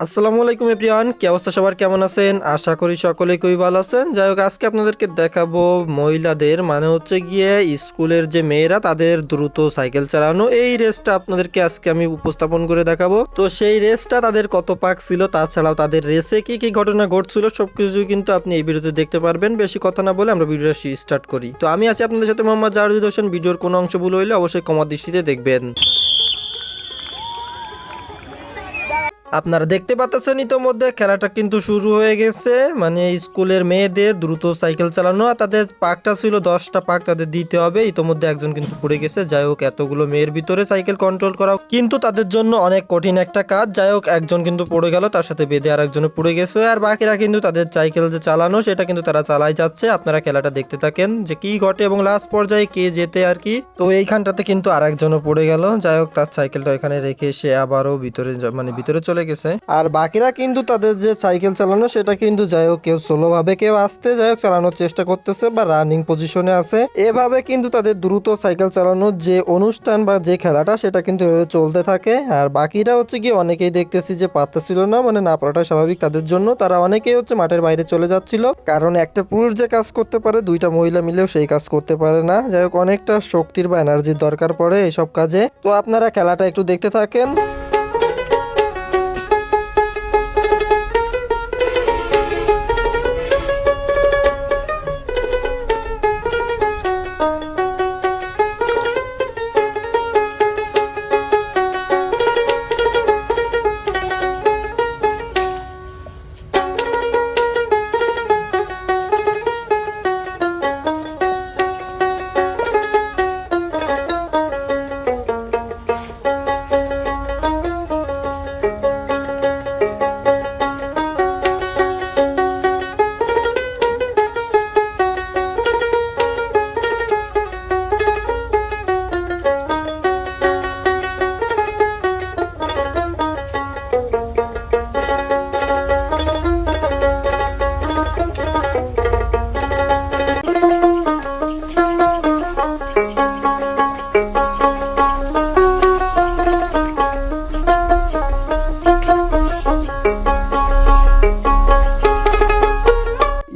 আসসালামু আলাইকুম এভরিওয়ান, কি অবস্থা সবার? কেমন আছেন? আশা করি সকলেই খুবই ভালো আছেন। যাই হোক, আজকে আপনাদেরকে দেখাবো মহিলাদের মানে হচ্ছে গিয়ে স্কুলের যে মেয়েরা, তাদের দ্রুত সাইকেল চালানো। এই রেসটা আপনাদেরকে আজকে আমি উপস্থাপন করে দেখাবো। তো সেই রেসটা তাদের কত পাক ছিল, তাছাড়াও তাদের রেসে কি কি ঘটনা ঘটছিল, সবকিছু কিন্তু আপনি এই ভিডিওতে দেখতে পারবেন। বেশি কথা না বলে আমরা ভিডিওটা স্টার্ট করি। তো আমি আছি আপনাদের সাথে মোহাম্মদ জাহারুদ্দিন হোসেন। ভিডিওর কোনো অংশ ভুল হইলে অবশ্যই কমা দৃষ্টিতে দেখবেন। আপনারা দেখতে পাচ্ছেন ইতোমধ্যে, খেলাটা কিন্তু শুরু হয়ে গেছে। মানে স্কুলের মেয়েদের দ্রুত সাইকেল চালানো, আর তাদের পাকটা ছিল দশটা পাক তাদের দিতে হবে। ইতোমধ্যে একজন কিন্তু পড়ে গেছে। যাই হোক, এতগুলো মেয়ের ভিতরে সাইকেল কন্ট্রোল করা কিন্তু তাদের জন্য অনেক কঠিন একটা কাজ। যাই হোক, একজন কিন্তু পড়ে গেল, তার সাথে বেঁধে আর পড়ে গেছে। আর বাকিরা কিন্তু তাদের সাইকেল যে চালানো, সেটা কিন্তু তারা চালাই যাচ্ছে। আপনারা খেলাটা দেখতে থাকেন যে কি ঘটে এবং লাস্ট পর্যায়ে কে যেতে আর কি। তো এইখানটাতে কিন্তু আর একজনও পড়ে গেল। যাই হোক, তার সাইকেলটা এখানে রেখে সে আবারও ভিতরে মানে ভিতরে চলে গেছে। আর বাকিরা কিন্তু তাদের যে সাইকেল চালানো, সেটা কিন্তু যাই হোক, কেউ সোলো ভাবে কেউ আসতে যাই হোক চালানোর চেষ্টা করতেছে বা রানিং পজিশনে আছে। এভাবে কিন্তু তাদের দ্রুত সাইকেল চালানোর যে অনুষ্ঠান বা যে খেলাটা, সেটা কিন্তু এভাবে চলতে থাকে। আর বাকিরা হচ্ছে কি অনেকেই দেখতেছি যে পারতেছিল না মানে না পারাটা স্বাভাবিক তাদের জন্য। তারা অনেকেই হচ্ছে মাঠের বাইরে চলে যাচ্ছিল। কারণ একটা পুরুষ যে কাজ করতে পারে, দুইটা মহিলা মিলেও সেই কাজ করতে পারে না। যাই হোক, অনেকটা শক্তির বা এনার্জির দরকার পড়ে এইসব কাজে। তো আপনারা খেলাটা একটু দেখতে থাকেন।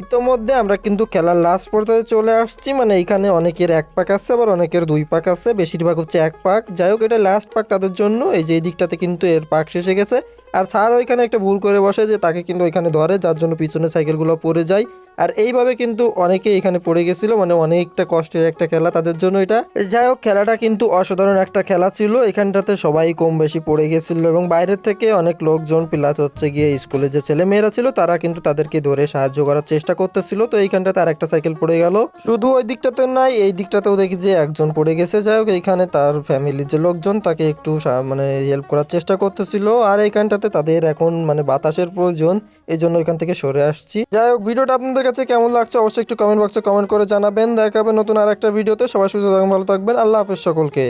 ইতোমধ্যে আমরা কিন্তু খেলার লাস্ট পর্যায়ে চলে আসছি। মানে এখানে অনেকের এক পাক আছে, আবার অনেকের দুই পাক আছে। বেশিরভাগ হচ্ছে এক পাক। যাই হোক, এটা লাস্ট পাক তাদের জন্য। এই যে দিকটাতে কিন্তু এর পাক শেষে গেছে। আর ছাড় ওইখানে একটা ভুল করে বসে যে তাকে কিন্তু ওইখানে ধরে, যার জন্য পিছনে সাইকেলগুলো পড়ে যায়। আর এইভাবে কিন্তু অনেকে এখানে পড়ে গেছিল মানে অনেকটা কষ্টের একটা খেলা তাদের জন্য এটা। যাই হোক, খেলাটা কিন্তু অসাধারণ একটা খেলা ছিল। এখানটাতে সবাই কম বেশি পড়ে গেছিল এবং বাইরের থেকে অনেক লোকজন, প্লাস হচ্ছে গিয়ে স্কুলে যে ছেলে মেয়েরা ছিল, তারা কিন্তু তাদেরকে ধরে সাহায্য করার চেষ্টা করতেছিল। তো এইখানটাতে তার একটা সাইকেল পড়ে গেল। শুধু ওই দিকটাতে নাই, এই দিকটাতেও দেখি যে একজন পড়ে গেছে। যাই হোক, এইখানে তার ফ্যামিলির যে লোকজন, তাকে একটু মানে হেল্প করার চেষ্টা করতেছিল। আর এইখানটাতে তাদের এখন মানে বাতাসের প্রয়োজন এই জন্য এখান থেকে সরে আসছি। যাই হোক, ভিডিওটা আপনাদের কাছে কেমন লাগছে অবশ্যই একটু কমেন্ট বক্সে কমেন্ট করে জানাবেন। দেখাবেন নতুন আর একটা ভিডিওতে সবাই সুস্থ থাকবেন, ভালো থাকবেন। আল্লাহ হাফেজ সকলকে।